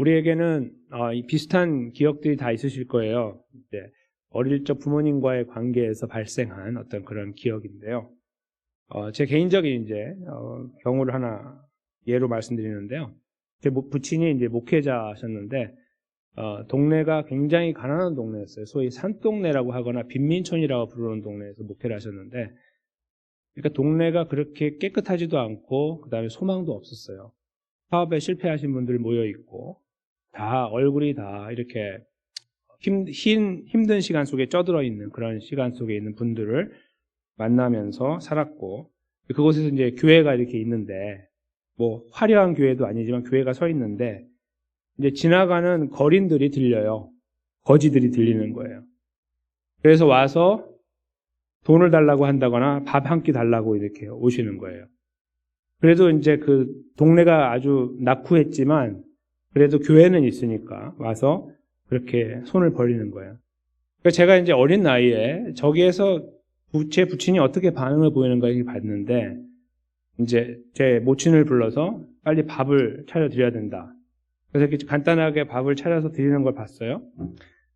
우리에게는 어, 이 비슷한 기억들이 다 있으실 거예요. 어릴 적 부모님과의 관계에서 발생한 어떤 그런 기억인데요. 어, 제 개인적인 이제 어, 경우를 하나 예로 말씀드리는데요. 제 모- 부친이 이제 목회자셨는데 어, 동네가 굉장히 가난한 동네였어요. 소위 산동네라고 하거나 빈민촌이라고 부르는 동네에서 목회를 하셨는데, 그러니까 동네가 그렇게 깨끗하지도 않고 그 다음에 소망도 없었어요. 사업에 실패하신 분들 모여 있고 다 얼굴이 다 이렇게 힘, 힘, 힘든 시간 속에 쪄들어 있는 그런 시간 속에 있는 분들을 만나면서 살았고 그곳에서 이제 교회가 이렇게 있는데 뭐 화려한 교회도 아니지만 교회가 서 있는데 이제 지나가는 거린들이 들려요. 거지들이 들리는 거예요. 그래서 와서 돈을 달라고 한다거나 밥 한 끼 달라고 이렇게 오시는 거예요. 그래도 이제 그 동네가 아주 낙후했지만 그래도 교회는 있으니까 와서 그렇게 손을 벌리는 거예요. 그러니까 제가 이제 어린 나이에 저기에서 부- 제 부친이 어떻게 반응을 보이는가 이렇게 봤는데 이제 제 모친을 불러서 빨리 밥을 차려 드려야 된다. 그래서 이렇게 간단하게 밥을 차려서 드리는 걸 봤어요.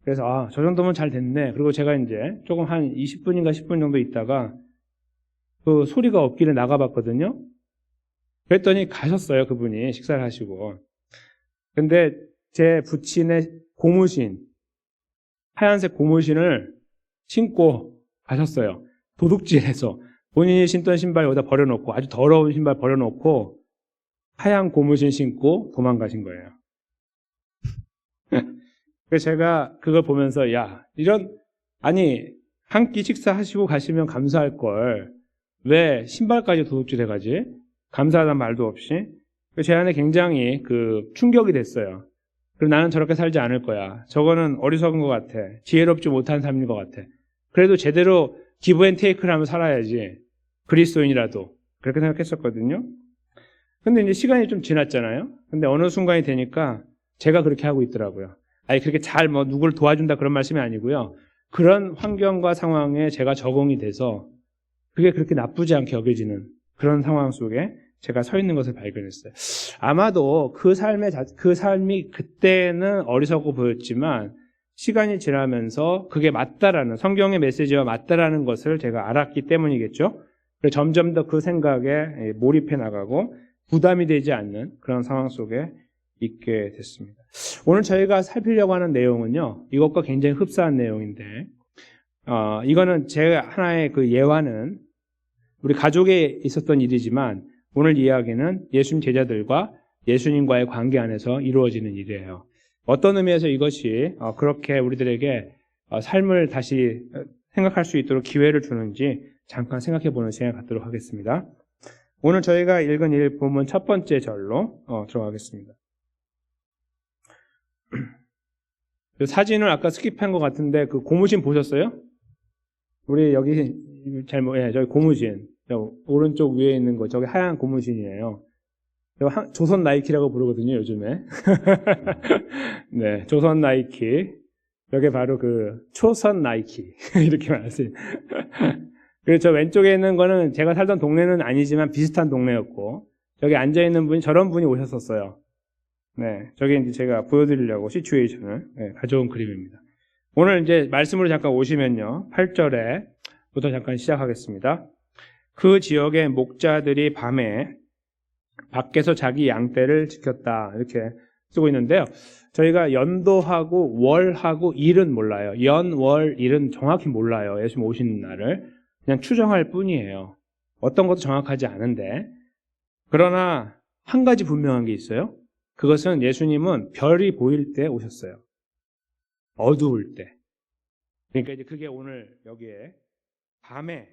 그래서 아, 저 정도면 잘 됐네. 그리고 제가 이제 조금 한 20분인가 10분 정도 있다가 그 소리가 없길래 나가봤거든요. 그랬더니 가셨어요, 그분이 식사를 하시고. 근데 제 부친의 고무신, 하얀색 고무신을 신고 가셨어요. 도둑질해서 본인이 신던 신발 여기다 버려놓고 아주 더러운 신발 버려놓고 하얀 고무신 신고 도망가신 거예요. 그래서 제가 그걸 보면서 야 이런 아니 한 끼 식사하시고 가시면 감사할 걸 왜 신발까지 도둑질해 가지 감사하다는 말도 없이 제 안에 굉장히 그 충격이 됐어요. 그리고 나는 저렇게 살지 않을 거야. 저거는 어리석은 것 같아. 지혜롭지 못한 삶인 것 같아. 그래도 제대로 기브 앤 테이크를 하면 살아야지. 그리스도인이라도 그렇게 생각했었거든요. 근데 이제 시간이 좀 지났잖아요. 근데 어느 순간이 되니까 제가 그렇게 하고 있더라고요. 아니 그렇게 잘 뭐 누구를 도와준다 그런 말씀이 아니고요. 그런 환경과 상황에 제가 적응이 돼서 그게 그렇게 나쁘지 않게 여겨지는 그런 상황 속에 제가 서 있는 것을 발견했어요. 아마도 그 삶의 자- 그 삶이 그때는 어리석고 보였지만 시간이 지나면서 그게 맞다라는 성경의 메시지와 맞다라는 것을 제가 알았기 때문이겠죠. 점점 더 그 생각에 몰입해 나가고 부담이 되지 않는 그런 상황 속에 있게 됐습니다. 오늘 저희가 살피려고 하는 내용은요, 이것과 굉장히 흡사한 내용인데, 어, 이거는 제 하나의 그 예화는 우리 가족에 있었던 일이지만 오늘 이야기는 예수님 제자들과 예수님과의 관계 안에서 이루어지는 일이에요. 어떤 의미에서 이것이 어, 그렇게 우리들에게 어, 삶을 다시 어, 생각할 수 있도록 기회를 주는지 잠깐 생각해 보는 시간을 갖도록 하겠습니다. 오늘 저희가 읽은 일 본문 첫 번째 절로 어, 들어가겠습니다. 그 사진을 아까 스킵한 것 같은데 그 고무신 보셨어요? 우리 여기 잘못 예, 저기 고무신 저 오른쪽 위에 있는 거 저기 하얀 고무신이에요. 조선 나이키라고 부르거든요 요즘에. 네, 조선 나이키. 여기 바로 그 초선 나이키 이렇게 말하세요. 그리고 저 왼쪽에 있는 거는 제가 살던 동네는 아니지만 비슷한 동네였고 저기 앉아 있는 분이 저런 분이 오셨었어요. 네, 저게 이제 제가 보여드리려고 시츄에이션을 네, 가져온 그림입니다. 오늘 이제 말씀으로 잠깐 오시면요. 8절에부터 잠깐 시작하겠습니다. 그 지역의 목자들이 밤에 밖에서 자기 양떼를 지켰다. 이렇게 쓰고 있는데요. 저희가 연도하고 월하고 일은 몰라요. 연, 월, 일은 정확히 몰라요. 예수님 오시는 날을. 그냥 추정할 뿐이에요. 어떤 것도 정확하지 않은데. 그러나 한 가지 분명한 게 있어요. 그것은 예수님은 별이 보일 때 오셨어요. 어두울 때. 그러니까 이제 그게 오늘 여기에 밤에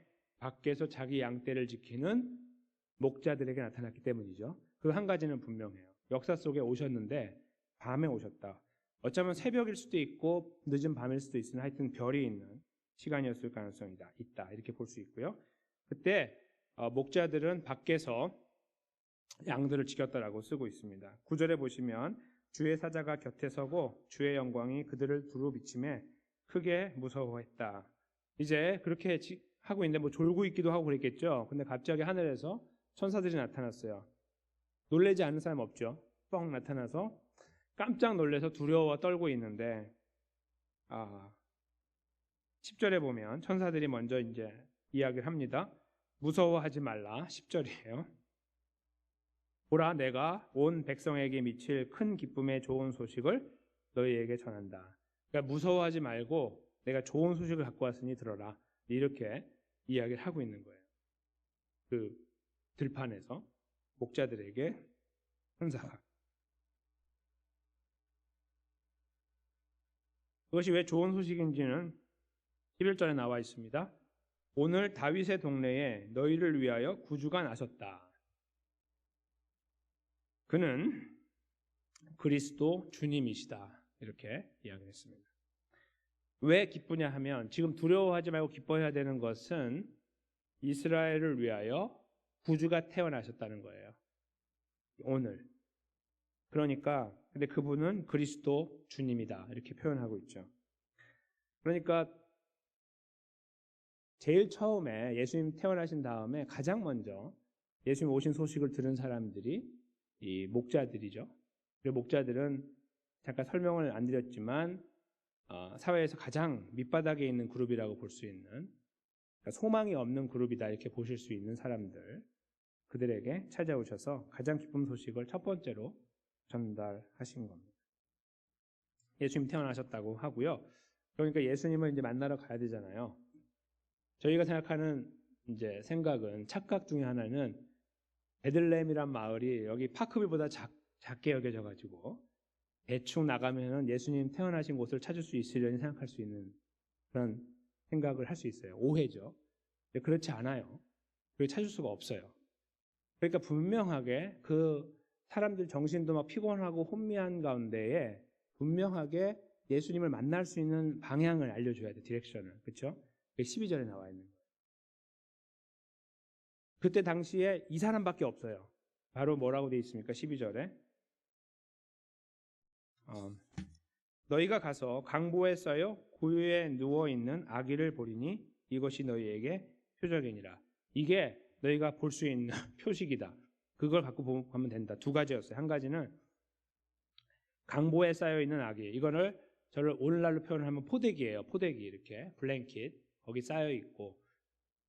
밖에서 자기 양떼를 지키는 목자들에게 나타났기 때문이죠. 그 한 가지는 분명해요. 역사 속에 오셨는데 밤에 오셨다. 어쩌면 새벽일 수도 있고 늦은 밤일 수도 있으나 하여튼 별이 있는 시간이었을 가능성이 다 있다. 이렇게 볼 수 있고요. 그때 어, 목자들은 밖에서 양들을 지켰다라고 쓰고 있습니다. 구절에 보시면 주의 사자가 곁에 서고 주의 영광이 그들을 두루 비침에 크게 무서워했다. 이제 그렇게 지- 하고 있는데 뭐 졸고 있기도 하고 그랬겠죠. 근데 갑자기 하늘에서 천사들이 나타났어요. 놀래지 않는 사람 없죠. 뻥 나타나서 깜짝 놀래서 두려워 떨고 있는데 아 10절에 보면 천사들이 먼저 이제 이야기를 합니다. 무서워하지 말라 10절이에요. 보라 내가 온 백성에게 미칠 큰 기쁨의 좋은 소식을 너희에게 전한다. 그러니까 무서워하지 말고 내가 좋은 소식을 갖고 왔으니 들어라. 이렇게 이야기를 하고 있는 거예요. 그 들판에서 목자들에게 천사가 그것이 왜 좋은 소식인지는 11절에 나와 있습니다. 오늘 다윗의 동네에 너희를 위하여 구주가 나섰다. 그는 그리스도 주님이시다. 이렇게 이야기했습니다. 왜 기쁘냐 하면 지금 두려워하지 말고 기뻐해야 되는 것은 이스라엘을 위하여 구주가 태어나셨다는 거예요. 오늘. 그러니까 근데 그분은 그리스도 주님이다. 이렇게 표현하고 있죠. 그러니까 제일 처음에 예수님 태어나신 다음에 가장 먼저 예수님 오신 소식을 들은 사람들이 이 목자들이죠. 그 목자들은 잠깐 설명을 안 드렸지만 어, 사회에서 가장 밑바닥에 있는 그룹이라고 볼 수 있는 그러니까 소망이 없는 그룹이다 이렇게 보실 수 있는 사람들 그들에게 찾아오셔서 가장 기쁜 소식을 첫 번째로 전달하신 겁니다. 예수님 태어나셨다고 하고요. 그러니까 예수님을 이제 만나러 가야 되잖아요. 저희가 생각하는 이제 생각은 착각 중에 하나는 베들레헴이란 마을이 여기 파크빌보다 작, 작게 여겨져 가지고 대충 나가면은 예수님 태어나신 곳을 찾을 수 있으려니 생각할 수 있는 그런 생각을 할 수 있어요. 오해죠. 그렇지 않아요. 그걸 찾을 수가 없어요. 그러니까 분명하게 그 사람들 정신도 막 피곤하고 혼미한 가운데에 분명하게 예수님을 만날 수 있는 방향을 알려줘야 돼, 디렉션을. 그렇죠? 12절에 나와 있는 거예요. 그때 당시에 이 사람밖에 없어요. 바로 뭐라고 되어 있습니까? 12절에. 어, 너희가 가서 강보에 쌓여 구유에 누워 있는 아기를 보리니 이것이 너희에게 표적이니라. 이게 너희가 볼 수 있는 표식이다. 그걸 갖고 보면 된다. 두 가지였어요. 한 가지는 강보에 쌓여 있는 아기. 이거를 저를 오늘날로 표현하면 포대기예요. 포대기 이렇게 블랭킷 거기 쌓여 있고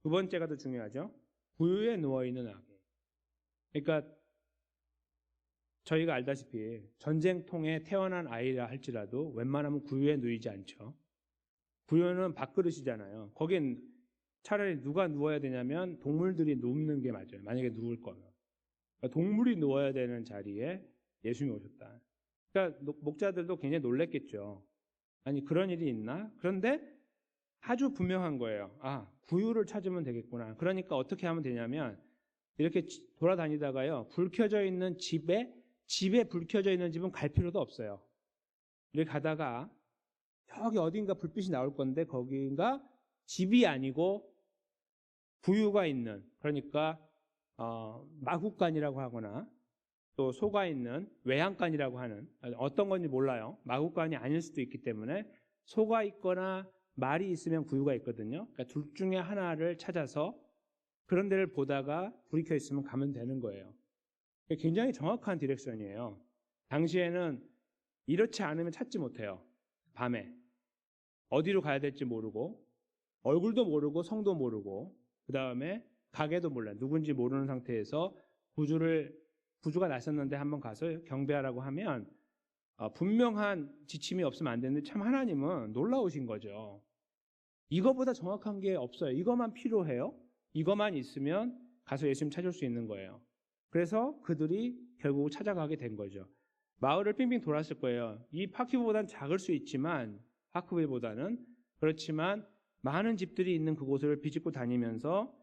두 번째가 더 중요하죠. 구유에 누워 있는 아기. 그러니까 저희가 알다시피 전쟁통에 태어난 아이라 할지라도 웬만하면 구유에 누이지 않죠. 구유는 밥그릇이잖아요. 거긴 차라리 누가 누워야 되냐면 동물들이 눕는 게 맞아요. 만약에 누울 거면. 그러니까 동물이 누워야 되는 자리에 예수님이 오셨다. 그러니까 목자들도 굉장히 놀랬겠죠. 아니 그런 일이 있나? 그런데 아주 분명한 거예요. 아 구유를 찾으면 되겠구나. 그러니까 어떻게 하면 되냐면 이렇게 돌아다니다가요 불 켜져 있는 집에 집에 불 켜져 있는 집은 갈 필요도 없어요. 이렇게 가다가 저기 어딘가 불빛이 나올 건데 거기가 집이 아니고 부유가 있는 그러니까 어, 마국간이라고 하거나 또 소가 있는 외양간이라고 하는 어떤 건지 몰라요. 마국간이 아닐 수도 있기 때문에 소가 있거나 말이 있으면 구유가 있거든요. 그러니까 둘 중에 하나를 찾아서 그런 데를 보다가 불이 켜 있으면 가면 되는 거예요. 굉장히 정확한 디렉션이에요. 당시에는 이렇지 않으면 찾지 못해요. 밤에. 어디로 가야 될지 모르고, 얼굴도 모르고, 성도 모르고, 그 다음에 가게도 몰라. 누군지 모르는 상태에서 구주를, 구주가 나섰는데 한번 가서 경배하라고 하면, 어, 분명한 지침이 없으면 안 되는데 참 하나님은 놀라우신 거죠. 이거보다 정확한 게 없어요. 이것만 필요해요. 이것만 있으면 가서 예수님 찾을 수 있는 거예요. 그래서 그들이 결국 찾아가게 된 거죠. 마을을 빙빙 돌았을 거예요. 이 파키보다는 작을 수 있지만 파크웨이보다는 그렇지만 많은 집들이 있는 그곳을 비집고 다니면서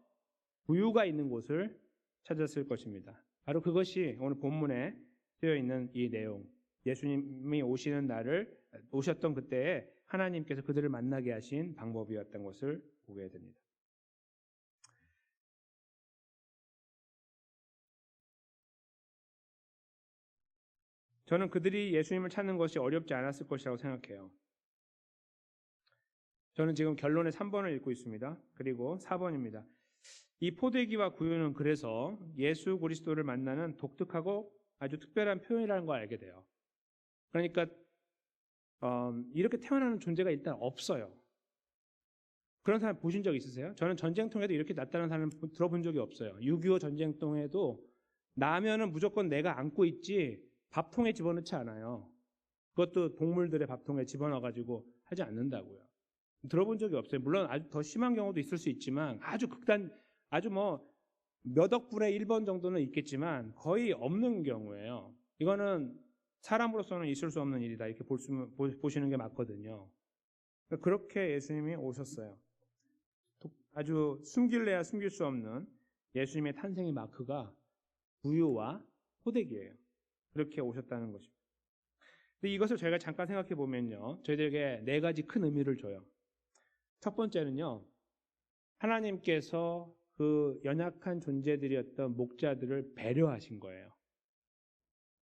부유가 있는 곳을 찾았을 것입니다. 바로 그것이 오늘 본문에 쓰여 있는 이 내용. 예수님이 오시는 날을 오셨던 그때에 하나님께서 그들을 만나게 하신 방법이었던 것을 보게 됩니다. 저는 그들이 예수님을 찾는 것이 어렵지 않았을 것이라고 생각해요. 저는 지금 결론의 3번을 읽고 있습니다. 그리고 4번입니다. 이 포대기와 구유는 그래서 예수 그리스도를 만나는 독특하고 아주 특별한 표현이라는 걸 알게 돼요. 그러니까 어, 이렇게 태어나는 존재가 일단 없어요. 그런 사람 보신 적 있으세요? 저는 전쟁통에도 이렇게 났다는 사람 들어본 적이 없어요. 6.25 전쟁통에도 나면은 무조건 내가 안고 있지 밥통에 집어넣지 않아요. 그것도 동물들의 밥통에 집어넣어가지고 하지 않는다고요. 들어본 적이 없어요. 물론 아주 더 심한 경우도 있을 수 있지만 아주 극단, 아주 뭐 몇 억 분의 1번 정도는 있겠지만 거의 없는 경우예요. 이거는 사람으로서는 있을 수 없는 일이다. 이렇게 볼 수, 보- 보시는 게 맞거든요. 그렇게 예수님이 오셨어요. 아주 숨길래야 숨길 수 없는 예수님의 탄생의 마크가 부유와 호되기예요. 그렇게 오셨다는 것입니다. 근데 이것을 저희가 잠깐 생각해 보면요. 저희들에게 네 가지 큰 의미를 줘요. 첫 번째는요. 하나님께서 그 연약한 존재들이었던 목자들을 배려하신 거예요.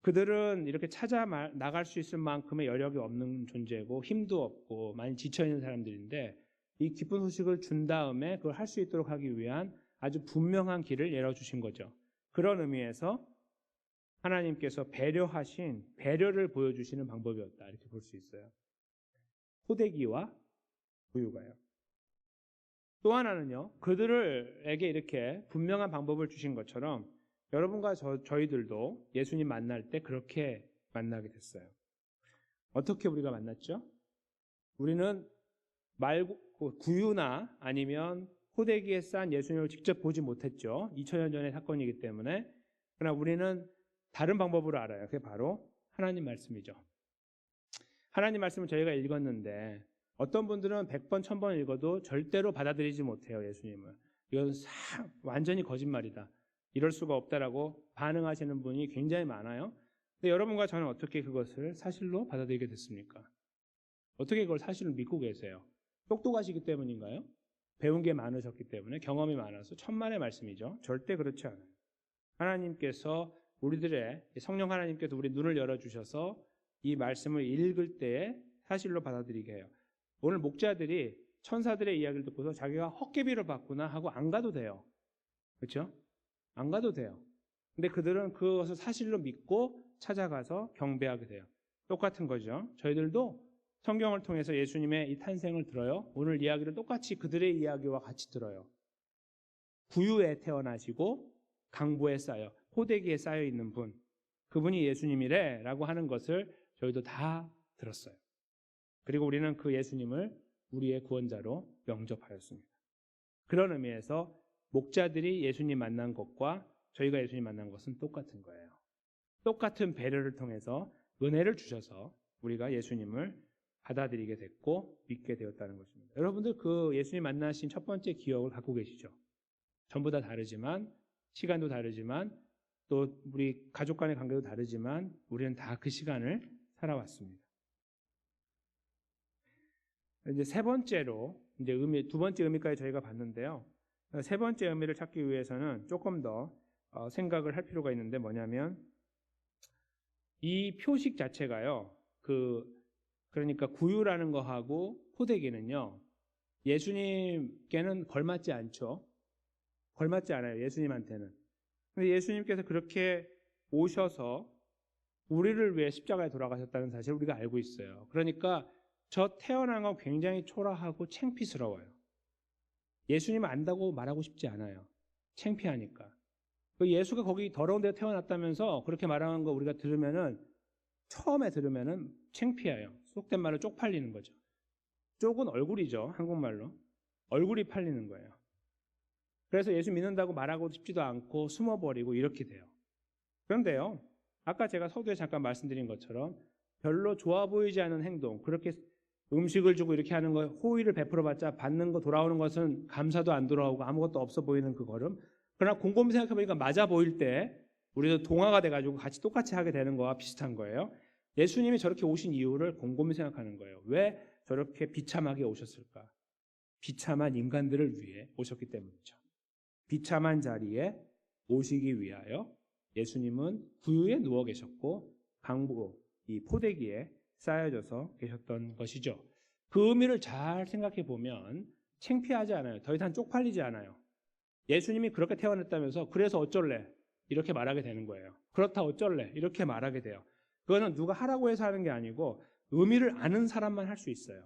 그들은 이렇게 찾아 마- 나갈 수 있을 만큼의 여력이 없는 존재고 힘도 없고 많이 지쳐 있는 사람들인데 이 기쁜 소식을 준 다음에 그걸 할 수 있도록 하기 위한 아주 분명한 길을 열어 주신 거죠. 그런 의미에서 하나님께서 배려하신 배려를 보여주시는 방법이었다 이렇게 볼 수 있어요. 호되기와 부유가요. 또 하나는요, 그들에게 이렇게 분명한 방법을 주신 것처럼 여러분과 저, 저희들도 예수님 만날 때 그렇게 만나게 됐어요. 어떻게 우리가 만났죠? 우리는 그 구유나 아니면 호되기에 싼 예수님을 직접 보지 못했죠. 2000년 전의 사건이기 때문에. 그러나 우리는 다른 방법으로 알아요. 그게 바로 하나님 말씀이죠. 하나님 말씀을 저희가 읽었는데 어떤 분들은 100번, 1000번 읽어도 절대로 받아들이지 못해요, 예수님을. 이건 사- 완전히 거짓말이다. 이럴 수가 없다라고 반응하시는 분이 굉장히 많아요. 근데 여러분과 저는 어떻게 그것을 사실로 받아들이게 됐습니까? 어떻게 그걸 사실로 믿고 계세요? 똑똑하시기 때문인가요? 배운 게 많으셨기 때문에 경험이 많아서 천만의 말씀이죠. 절대 그렇지 않아요. 하나님께서 우리들의 성령 하나님께서 우리 눈을 열어 주셔서 이 말씀을 읽을 때에 사실로 받아들이게 해요. 오늘 목자들이 천사들의 이야기를 듣고서 자기가 헛개비를 받구나 하고 안 가도 돼요. 그렇죠? 안 가도 돼요. 근데 그들은 그것을 사실로 믿고 찾아가서 경배하게 돼요. 똑같은 거죠. 저희들도 성경을 통해서 예수님의 이 탄생을 들어요. 오늘 이야기를 똑같이 그들의 이야기와 같이 들어요. 구유에 태어나시고 강보에 쌓여 호대기에 쌓여 있는 분 그분이 예수님이래라고 하는 것을 저희도 다 들었어요. 그리고 우리는 그 예수님을 우리의 구원자로 영접하였습니다. 그런 의미에서 목자들이 예수님 만난 것과 저희가 예수님 만난 것은 똑같은 거예요. 똑같은 배려를 통해서 은혜를 주셔서 우리가 예수님을 받아들이게 됐고 믿게 되었다는 것입니다. 여러분들 그 예수님 만나신 첫 번째 기억을 갖고 계시죠? 전부 다 다르지만 시간도 다르지만 또 우리 가족 간의 관계도 다르지만 우리는 다 그 시간을 살아왔습니다. 이제 세 번째로 이제 의미 두 번째 의미까지 저희가 봤는데요. 세 번째 의미를 찾기 위해서는 조금 더 어, 생각을 할 필요가 있는데 뭐냐면 이 표식 자체가요. 그 그러니까 구유라는 거하고 포대기는요. 예수님께는 걸맞지 않죠. 걸맞지 않아요. 예수님한테는. 근데 예수님께서 그렇게 오셔서 우리를 위해 십자가에 돌아가셨다는 사실을 우리가 알고 있어요. 그러니까 저 태어난 건 굉장히 초라하고 창피스러워요. 예수님 안다고 말하고 싶지 않아요. 창피하니까. 그 예수가 거기 더러운 데 태어났다면서 그렇게 말하는 거 우리가 들으면은 처음에 들으면은 창피해요. 속된 말로 쪽팔리는 거죠. 쪽은 얼굴이죠. 한국말로. 얼굴이 팔리는 거예요. 그래서 예수 믿는다고 말하고 싶지도 않고 숨어버리고 이렇게 돼요. 그런데요. 아까 제가 서두에 잠깐 말씀드린 것처럼 별로 좋아 보이지 않은 행동, 그렇게 음식을 주고 이렇게 하는 거 호의를 베풀어봤자 받는 거 돌아오는 것은 감사도 안 돌아오고 아무것도 없어 보이는 그 걸음. 그러나 곰곰이 생각해보니까 맞아 보일 때 우리도 동화가 돼가지고 같이 똑같이 하게 되는 거와 비슷한 거예요. 예수님이 저렇게 오신 이유를 곰곰이 생각하는 거예요. 왜 저렇게 비참하게 오셨을까? 비참한 인간들을 위해 오셨기 때문이죠. 비참한 자리에 오시기 위하여 예수님은 구유에 누워 계셨고 강보 이 포대기에 쌓여져서 계셨던 것이죠. 그 의미를 잘 생각해 보면 창피하지 않아요. 더 이상 쪽팔리지 않아요. 예수님이 그렇게 태어났다면서 그래서 어쩔래? 이렇게 말하게 되는 거예요. 그렇다 어쩔래? 이렇게 말하게 돼요. 그거는 누가 하라고 해서 하는 게 아니고 의미를 아는 사람만 할 수 있어요.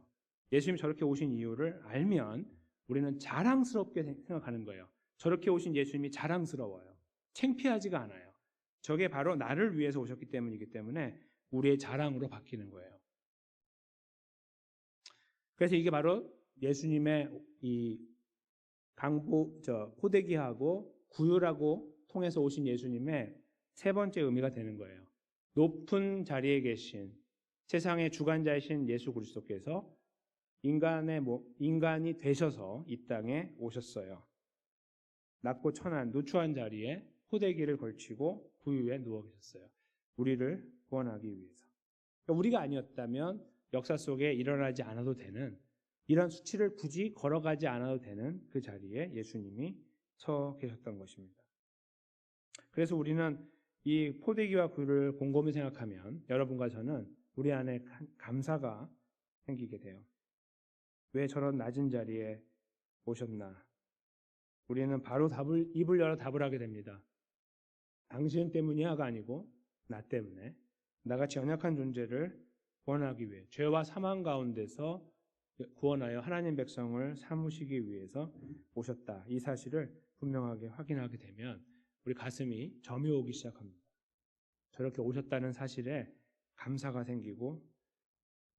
예수님이 저렇게 오신 이유를 알면 우리는 자랑스럽게 생각하는 거예요. 저렇게 오신 예수님이 자랑스러워요. 창피하지가 않아요. 저게 바로 나를 위해서 오셨기 때문이기 때문에 우리의 자랑으로 바뀌는 거예요. 그래서 이게 바로 예수님의 이 강보, 저, 포대기하고 구유라고 통해서 오신 예수님의 세 번째 의미가 되는 거예요. 높은 자리에 계신 세상의 주관자이신 예수 그리스도께서 인간의 뭐, 인간이 되셔서 이 땅에 오셨어요. 낮고 천한 누추한 자리에 포대기를 걸치고 구유에 누워 계셨어요. 우리를 구원하기 위해서. 그러니까 우리가 아니었다면 역사 속에 일어나지 않아도 되는 이런 수치를 굳이 걸어가지 않아도 되는 그 자리에 예수님이 서 계셨던 것입니다. 그래서 우리는 이 포대기와 굴을 곰곰이 생각하면 여러분과 저는 우리 안에 감사가 생기게 돼요. 왜 저런 낮은 자리에 오셨나? 우리는 바로 답을, 입을 열어 답을 하게 됩니다. 당신 때문이야가 아니고 나 때문에 나같이 연약한 존재를 구원하기 위해 죄와 사망 가운데서 구원하여 하나님 백성을 삼으시기 위해서 오셨다. 이 사실을 분명하게 확인하게 되면 우리 가슴이 점이 오기 시작합니다. 저렇게 오셨다는 사실에 감사가 생기고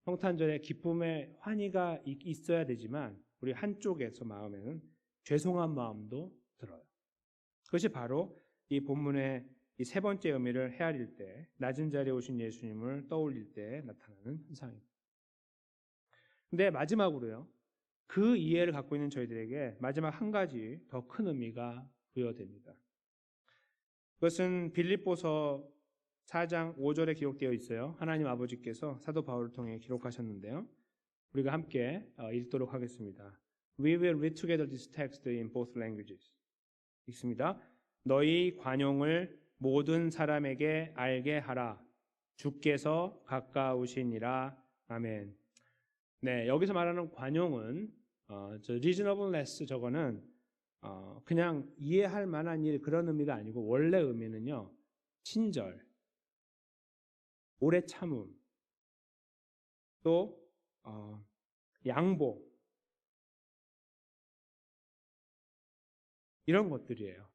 성탄절에 기쁨의 환희가 있어야 되지만 우리 한쪽에서 마음에는 죄송한 마음도 들어요. 그것이 바로 이 본문의 이 세 번째 의미를 헤아릴 때 낮은 자리에 오신 예수님을 떠올릴 때 나타나는 현상입니다. 근데 마지막으로요. 그 이해를 갖고 있는 저희들에게 마지막 한 가지 더 큰 의미가 부여됩니다. 그것은 빌립보서 4장 5절에 기록되어 있어요. 하나님 아버지께서 사도 바울을 통해 기록하셨는데요. 우리가 함께 어, 읽도록 하겠습니다. We will read together this text in both languages. 읽습니다. 너희 관용을 모든 사람에게 알게 하라. 주께서 가까우시니라. 아멘. 네, 여기서 말하는 관용은 어, 저 reasonableness 저거는 어, 그냥 이해할 만한 일 그런 의미가 아니고 원래 의미는요 친절, 오래 참음, 또 어, 양보 이런 것들이에요.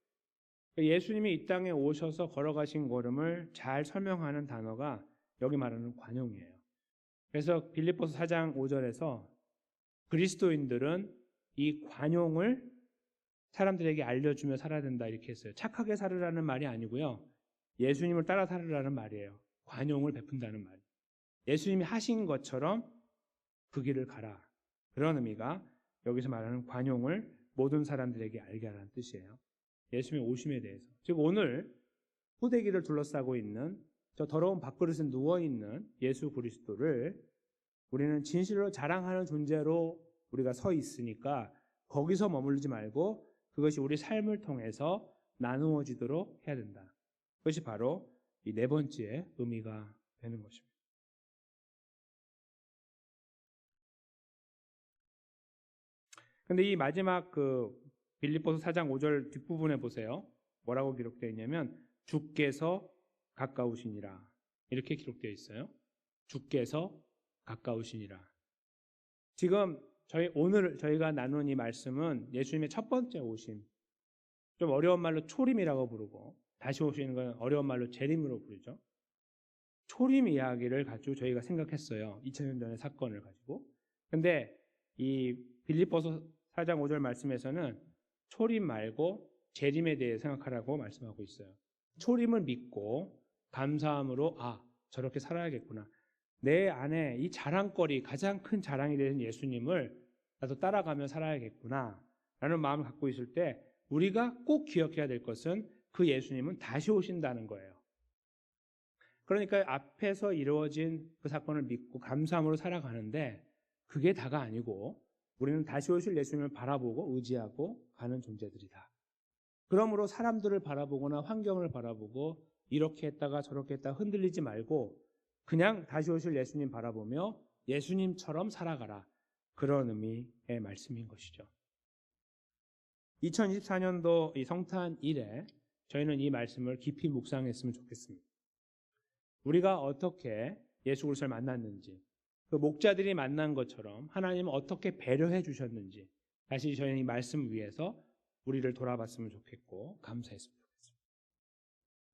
예수님이 이 땅에 오셔서 걸어가신 걸음을 잘 설명하는 단어가 여기 말하는 관용이에요. 그래서 빌립보서 4장 5절에서 그리스도인들은 이 관용을 사람들에게 알려주며 살아야 된다 이렇게 했어요. 착하게 살으라는 말이 아니고요. 예수님을 따라 살으라는 말이에요. 관용을 베푼다는 말. 예수님이 하신 것처럼 그 길을 가라. 그런 의미가 여기서 말하는 관용을 모든 사람들에게 알게 하라는 뜻이에요. 예수님의 오심에 대해서. 즉 오늘 후대기를 둘러싸고 있는 저 더러운 밥그릇에 누워 있는 예수 그리스도를 우리는 진실로 자랑하는 존재로 우리가 서 있으니까 거기서 머물지 말고 그것이 우리 삶을 통해서 나누어지도록 해야 된다. 그것이 바로 이 네 번째 의미가 되는 것입니다. 근데 이 마지막 그 빌립보서 4장 5절 뒷부분에 보세요. 뭐라고 기록되어 있냐면 주께서 가까우시니라. 이렇게 기록되어 있어요. 주께서 가까우시니라. 지금 저희 오늘 저희가 나눈 이 말씀은 예수님의 첫 번째 오심. 좀 어려운 말로 초림이라고 부르고 다시 오시는 건 어려운 말로 재림으로 부르죠. 초림 이야기를 가지고 저희가 생각했어요. 2000년 전의 사건을 가지고. 근데 이 빌립보서 4장 5절 말씀에서는 초림 말고 재림에 대해 생각하라고 말씀하고 있어요. 초림을 믿고 감사함으로 아 저렇게 살아야겠구나. 내 안에 이 자랑거리 가장 큰 자랑이 되는 예수님을 나도 따라가며 살아야겠구나. 라는 마음을 갖고 있을 때 우리가 꼭 기억해야 될 것은 그 예수님은 다시 오신다는 거예요. 그러니까 앞에서 이루어진 그 사건을 믿고 감사함으로 살아가는데 그게 다가 아니고 우리는 다시 오실 예수님을 바라보고 의지하고 가는 존재들이다. 그러므로 사람들을 바라보거나 환경을 바라보고 이렇게 했다가 저렇게 했다가 흔들리지 말고 그냥 다시 오실 예수님 바라보며 예수님처럼 살아가라. 그런 의미의 말씀인 것이죠. 2024년도 이 성탄 1에 저희는 이 말씀을 깊이 묵상했으면 좋겠습니다. 우리가 어떻게 예수 그리스도를 만났는지, 그 목자들이 만난 것처럼 하나님은 어떻게 배려해 주셨는지 다시 저희는 이 말씀 위해서 우리를 돌아봤으면 좋겠고 감사했으면 좋겠습니다.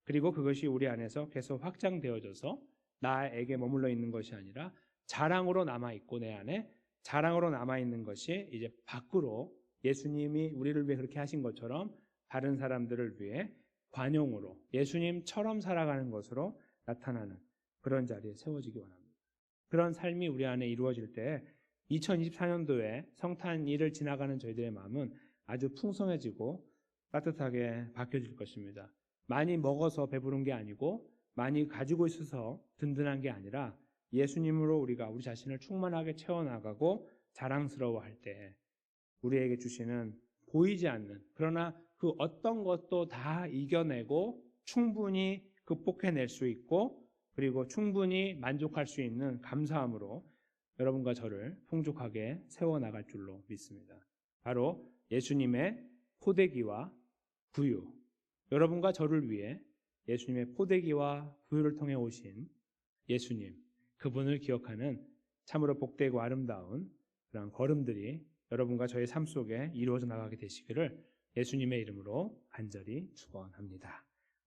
그리고 그것이 우리 안에서 계속 확장되어져서 나에게 머물러 있는 것이 아니라 자랑으로 남아 있고 내 안에 자랑으로 남아 있는 것이 이제 밖으로 예수님이 우리를 위해 그렇게 하신 것처럼 다른 사람들을 위해 관용으로 예수님처럼 살아가는 것으로 나타나는 그런 자리에 세워지기 원합니다. 그런 삶이 우리 안에 이루어질 때 2024년도에 성탄 일을 지나가는 저희들의 마음은 아주 풍성해지고 따뜻하게 바뀌어질 것입니다. 많이 먹어서 배부른 게 아니고 많이 가지고 있어서 든든한 게 아니라 예수님으로 우리가 우리 자신을 충만하게 채워나가고 자랑스러워할 때 우리에게 주시는 보이지 않는 그러나 그 어떤 것도 다 이겨내고 충분히 극복해낼 수 있고 그리고 충분히 만족할 수 있는 감사함으로 여러분과 저를 풍족하게 세워나갈 줄로 믿습니다. 바로 예수님의 포대기와 구유, 여러분과 저를 위해 예수님의 포대기와 구유를 통해 오신 예수님, 그분을 기억하는 참으로 복되고 아름다운 그런 걸음들이 여러분과 저의 삶 속에 이루어져 나가게 되시기를 예수님의 이름으로 간절히 축원합니다.